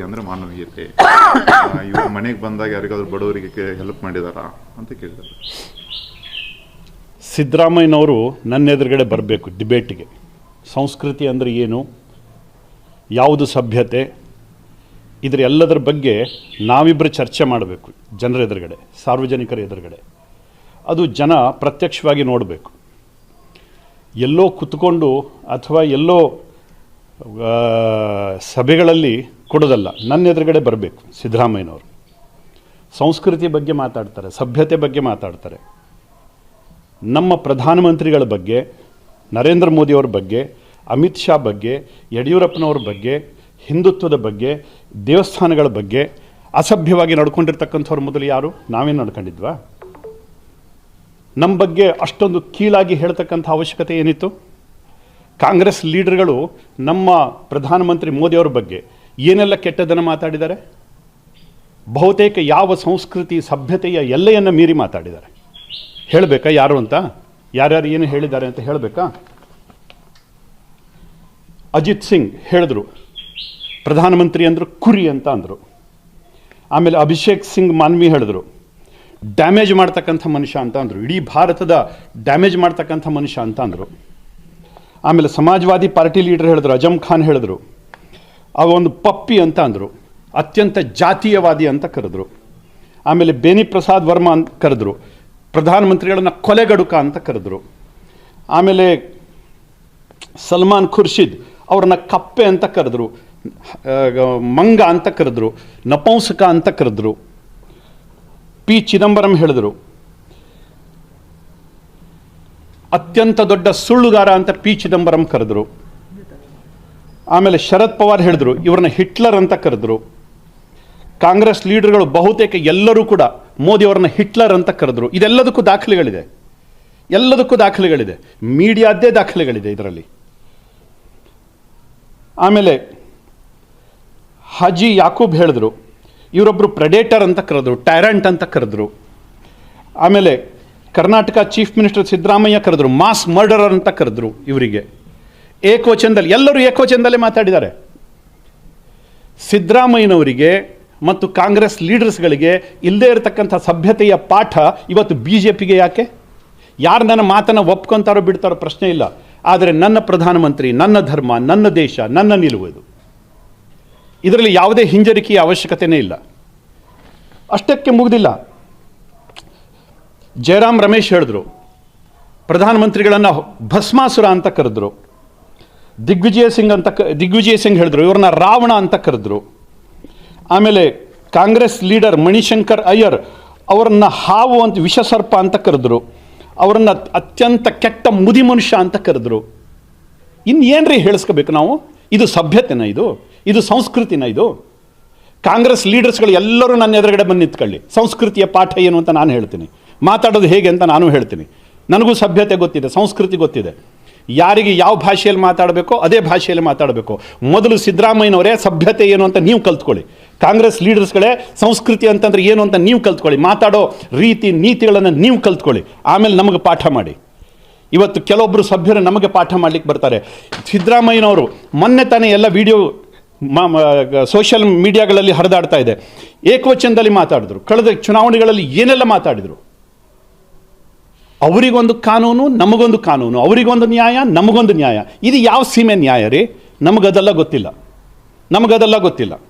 ಸಂಸ್ಕೃತಿ ಅಂದರೆ ಮಾನವೀಯತೆ. ಇವ್ರ ಮನೆಗೆ ಬಂದಾಗ ಯಾರಿಗಾದ್ರೂ ಬಡವರಿಗೆ ಹೆಲ್ಪ್ ಮಾಡಿದಾರ ಅಂತ ಕೇಳಿದ್ದಾರೆ ಸಿದ್ದರಾಮಯ್ಯನವರು ನನ್ನ ಎದುರುಗಡೆ ಬರಬೇಕು ಡಿಬೇಟ್ಗೆ ಸಂಸ್ಕೃತಿ ಅಂದರೆ ಏನು? ಯಾವುದು ಸಭ್ಯತೆ? ಇದರ ಎಲ್ಲದರ ಬಗ್ಗೆ ನಾವಿಬ್ಬರು ಚರ್ಚೆ ಮಾಡಬೇಕು ಜನರ ಎದುರುಗಡೆ, ಸಾರ್ವಜನಿಕರ ಎದುರುಗಡೆ. ಅದು ಜನ ಪ್ರತ್ಯಕ್ಷವಾಗಿ ನೋಡಬೇಕು. ಎಲ್ಲೋ ಕುತ್ಕೊಂಡು ಅಥವಾ ಎಲ್ಲೋ ಸಭೆಗಳಲ್ಲಿ ಕೊಡೋದಲ್ಲ, ನನ್ನ ಎದುರುಗಡೆ ಬರಬೇಕು, ಸಿದ್ದರಾಮಯ್ಯನವರು. ಸಂಸ್ಕೃತಿ ಬಗ್ಗೆ ಮಾತಾಡ್ತಾರೆ, ಸಭ್ಯತೆ ಬಗ್ಗೆ ಮಾತಾಡ್ತಾರೆ. ನಮ್ಮ ಪ್ರಧಾನಮಂತ್ರಿಗಳ ಬಗ್ಗೆ, ನರೇಂದ್ರ ಮೋದಿಯವ್ರ ಬಗ್ಗೆ, ಅಮಿತ್ ಶಾ ಬಗ್ಗೆ, ಯಡಿಯೂರಪ್ಪನವ್ರ ಬಗ್ಗೆ, ಹಿಂದುತ್ವದ ಬಗ್ಗೆ, ದೇವಸ್ಥಾನಗಳ ಬಗ್ಗೆ, ಅಸಭ್ಯವಾಗಿ ನಡ್ಕೊಂಡಿರ್ತಕ್ಕಂಥವ್ರ ಮೊದಲು ಯಾರು? ನಾವೇನು ನಡ್ಕೊಂಡಿದ್ವಾ? ನಮ್ಮ ಬಗ್ಗೆ ಅಷ್ಟೊಂದು ಕೀಳಾಗಿ ಹೇಳ್ತಕ್ಕಂಥ ಅವಶ್ಯಕತೆ ಏನಿತ್ತು? ಕಾಂಗ್ರೆಸ್ ಲೀಡರ್ಗಳು ನಮ್ಮ ಪ್ರಧಾನಮಂತ್ರಿ ಮೋದಿಯವ್ರ ಬಗ್ಗೆ ಏನೆಲ್ಲ ಕೆಟ್ಟದನ್ನು ಮಾತಾಡಿದ್ದಾರೆ? ಬಹುತೇಕ ಯಾವ ಸಂಸ್ಕೃತಿ ಸಭ್ಯತೆಯ ಎಲ್ಲೆಯನ್ನು ಮೀರಿ ಮಾತಾಡಿದ್ದಾರೆ? ಹೇಳಬೇಕಾ ಯಾರು ಅಂತ? ಯಾರ್ಯಾರು ಏನು ಹೇಳಿದ್ದಾರೆ ಅಂತ ಹೇಳಬೇಕಾ? ಅಜಿತ್ ಸಿಂಗ್ ಹೇಳಿದ್ರು, ಪ್ರಧಾನಮಂತ್ರಿ ಅಂದರು ಕುರಿ ಅಂತ ಅಂದರು. ಆಮೇಲೆ ಅಭಿಷೇಕ್ ಸಿಂಗ್ ಮಾನ್ವಿ ಹೇಳಿದ್ರು, ಡ್ಯಾಮೇಜ್ ಮಾಡ್ತಕ್ಕಂಥ ಮನುಷ್ಯ ಅಂತ ಅಂದರು. ಇಡೀ ಭಾರತದ ಡ್ಯಾಮೇಜ್ ಮಾಡ್ತಕ್ಕಂಥ ಮನುಷ್ಯ ಅಂತ ಅಂದರು. ಆಮೇಲೆ ಸಮಾಜವಾದಿ ಪಾರ್ಟಿ ಲೀಡರ್ ಹೇಳಿದ್ರು ಅಜಮ್ ಖಾನ್ ಹೇಳಿದ್ರು. ಅವ ಒಂದು ಪಪ್ಪಿ ಅಂತ ಅಂದರು. ಅತ್ಯಂತ ಜಾತೀಯವಾದಿ ಅಂತ ಕರೆದ್ರು. ಆಮೇಲೆ ಬೇನಿ ಪ್ರಸಾದ್ ವರ್ಮಾ ಅಂತ ಕರೆದ್ರು. ಪ್ರಧಾನಮಂತ್ರಿಗಳನ್ನ ಕೊಲೆಗಡುಕ ಅಂತ ಕರೆದ್ರು. ಆಮೇಲೆ ಸಲ್ಮಾನ್ ಖುರ್ಷಿದ್ ಅವ್ರನ್ನ ಕಪ್ಪೆ ಅಂತ ಕರೆದ್ರು. ಮಂಗ ಅಂತ ಕರೆದ್ರು. ನಪುಂಸಕ ಅಂತ ಕರೆದ್ರು. ಪಿ ಚಿದಂಬರಂ ಹೇಳಿದರು. ಅತ್ಯಂತ ದೊಡ್ಡ ಸುಳ್ಳುಗಾರ ಅಂತ ಪಿ ಚಿದಂಬರಂ ಕರೆದ್ರು. ಆಮೇಲೆ ಶರದ್ ಪವಾರ್ ಹೇಳಿದ್ರು, ಇವ್ರನ್ನ ಹಿಟ್ಲರ್ ಅಂತ ಕರೆದ್ರು. ಕಾಂಗ್ರೆಸ್ ಲೀಡರ್ಗಳು ಬಹುತೇಕ ಎಲ್ಲರೂ ಕೂಡ ಮೋದಿ ಅವರನ್ನ ಹಿಟ್ಲರ್ ಅಂತ ಕರೆದ್ರು. ಇದೆಲ್ಲದಕ್ಕೂ ದಾಖಲೆಗಳಿದೆ. ಎಲ್ಲದಕ್ಕೂ ದಾಖಲೆಗಳಿದೆ. ಮೀಡಿಯಾದ್ದೇ ದಾಖಲೆಗಳಿದೆ ಇದರಲ್ಲಿ. ಆಮೇಲೆ ಹಾಜಿ ಯಾಕೂಬ್ ಹೇಳಿದ್ರು ಇವರೊಬ್ಬರು ಪ್ರೆಡೇಟರ್ ಅಂತ ಕರೆದ್ರು, ಟೈರಂಟ್ ಅಂತ ಕರೆದ್ರು. ಆಮೇಲೆ ಕರ್ನಾಟಕ ಚೀಫ್ ಮಿನಿಸ್ಟರ್ ಸಿದ್ದರಾಮಯ್ಯ ಕರೆದ್ರು, ಮಾಸ್ ಮರ್ಡರರ್ ಅಂತ ಕರೆದ್ರು ಇವರಿಗೆ. ಏಕವಚನದಲ್ಲಿ ಎಲ್ಲರೂ ಏಕವಚನದಲ್ಲೇ ಮಾತಾಡಿದ್ದಾರೆ. ಸಿದ್ದರಾಮಯ್ಯನವರಿಗೆ ಮತ್ತು ಕಾಂಗ್ರೆಸ್ ಲೀಡರ್ಸ್ಗಳಿಗೆ ಇಲ್ಲದೇ ಇರತಕ್ಕಂಥ ಸಭ್ಯತೆಯ ಪಾಠ ಇವತ್ತು ಬಿ ಜೆ ಪಿಗೆ ಯಾಕೆ? ಯಾರು ನನ್ನ ಮಾತನ್ನು ಒಪ್ಕೊಂತಾರೋ ಬಿಡ್ತಾರೋ ಪ್ರಶ್ನೆ ಇಲ್ಲ. ಆದರೆ ನನ್ನ ಪ್ರಧಾನಮಂತ್ರಿ, ನನ್ನ ಧರ್ಮ, ನನ್ನ ದೇಶ, ನನ್ನ ನಿಲುವು ಇದು. ಇದರಲ್ಲಿ ಯಾವುದೇ ಹಿಂಜರಿಕೆಯ ಅವಶ್ಯಕತೆಯೇ ಇಲ್ಲ. ಅಷ್ಟಕ್ಕೆ ಮುಗಿದಿಲ್ಲ. ಜಯರಾಮ್ ರಮೇಶ್ ಹೇಳಿದ್ರು, ಪ್ರಧಾನಮಂತ್ರಿಗಳನ್ನು ಭಸ್ಮಾಸುರ ಅಂತ ಕರೆದ್ರು. ದಿಗ್ವಿಜಯ ಸಿಂಗ್ ಅಂತ ದಿಗ್ವಿಜಯ ಸಿಂಗ್ ಹೇಳಿದ್ರು, ಇವ್ರನ್ನ ರಾವಣ ಅಂತ ಕರೆದ್ರು. ಆಮೇಲೆ ಕಾಂಗ್ರೆಸ್ ಲೀಡರ್ ಮಣಿಶಂಕರ್ ಅಯ್ಯರ್ ಅವರನ್ನ ಹಾವು ಅಂತ, ವಿಷಸರ್ಪ ಅಂತ ಕರೆದ್ರು. ಅವರನ್ನ ಅತ್ಯಂತ ಕೆಟ್ಟ ಮುದಿ ಮನುಷ್ಯ ಅಂತ ಕರೆದ್ರು. ಇನ್ನು ಏನ್ರಿ ಹೇಳಿಸ್ಕೋಬೇಕು ನಾವು? ಇದು ಸಭ್ಯತೆನ ಇದು? ಇದು ಸಂಸ್ಕೃತಿನ ಇದು? ಕಾಂಗ್ರೆಸ್ ಲೀಡರ್ಸ್ಗಳು ಎಲ್ಲರೂ ನನ್ನ ಎದುರುಗಡೆ ಬಂದು ನಿಂತ್ಕೊಳ್ಳಿ. ಸಂಸ್ಕೃತಿಯ ಪಾಠ ಏನು ಅಂತ ನಾನು ಹೇಳ್ತೀನಿ. ಮಾತಾಡೋದು ಹೇಗೆ ಅಂತ ನಾನು ಹೇಳ್ತೀನಿ. ನನಗೂ ಸಭ್ಯತೆ ಗೊತ್ತಿದೆ, ಸಂಸ್ಕೃತಿ ಗೊತ್ತಿದೆ. ಯಾರಿಗೆ ಯಾವ ಭಾಷೆಯಲ್ಲಿ ಮಾತಾಡಬೇಕೋ ಅದೇ ಭಾಷೆಯಲ್ಲಿ ಮಾತಾಡಬೇಕು. ಮೊದಲು ಸಿದ್ದರಾಮಯ್ಯನವರೇ ಸಭ್ಯತೆ ಏನು ಅಂತ ನೀವು ಕಲ್ತ್ಕೊಳ್ಳಿ. ಕಾಂಗ್ರೆಸ್ ಲೀಡರ್ಸ್ಗಳೇ ಸಂಸ್ಕೃತಿ ಅಂತಂದ್ರೆ ಏನು ಅಂತ ನೀವು ಕಲ್ತ್ಕೊಳ್ಳಿ. ಮಾತಾಡೋ ರೀತಿ ನೀತಿಗಳನ್ನು ನೀವು ಕಲ್ತ್ಕೊಳ್ಳಿ. ಆಮೇಲೆ ನಮಗೆ ಪಾಠ ಮಾಡಿ. ಇವತ್ತು ಕೆಲವೊಬ್ಬರು ಸಭ್ಯರು ನಮಗೆ ಪಾಠ ಮಾಡ್ಲಿಕ್ಕೆ ಬರ್ತಾರೆ. ಸಿದ್ದರಾಮಯ್ಯನವರು ಮೊನ್ನೆ ತಾನೇ ಎಲ್ಲ ವಿಡಿಯೋ ಸೋಷಿಯಲ್ ಮೀಡಿಯಾಗಳಲ್ಲಿ ಹರಿದಾಡ್ತಾ ಇದೆ. ಏಕವಚನದಲ್ಲಿ ಮಾತಾಡಿದ್ರು. ಕಳೆದ ಚುನಾವಣೆಗಳಲ್ಲಿ ಏನೆಲ್ಲ ಮಾತಾಡಿದರು? ಅವರಿಗೊಂದು ಕಾನೂನು, ನಮಗೊಂದು ಕಾನೂನು. ಅವರಿಗೊಂದು ನ್ಯಾಯ, ನಮಗೊಂದು ನ್ಯಾಯ. ಇದು ಯಾವ ಸೀಮೆ ನ್ಯಾಯ ರೀ? ನಮಗದೆಲ್ಲ ಗೊತ್ತಿಲ್ಲ. ನಮಗದೆಲ್ಲ ಗೊತ್ತಿಲ್ಲ.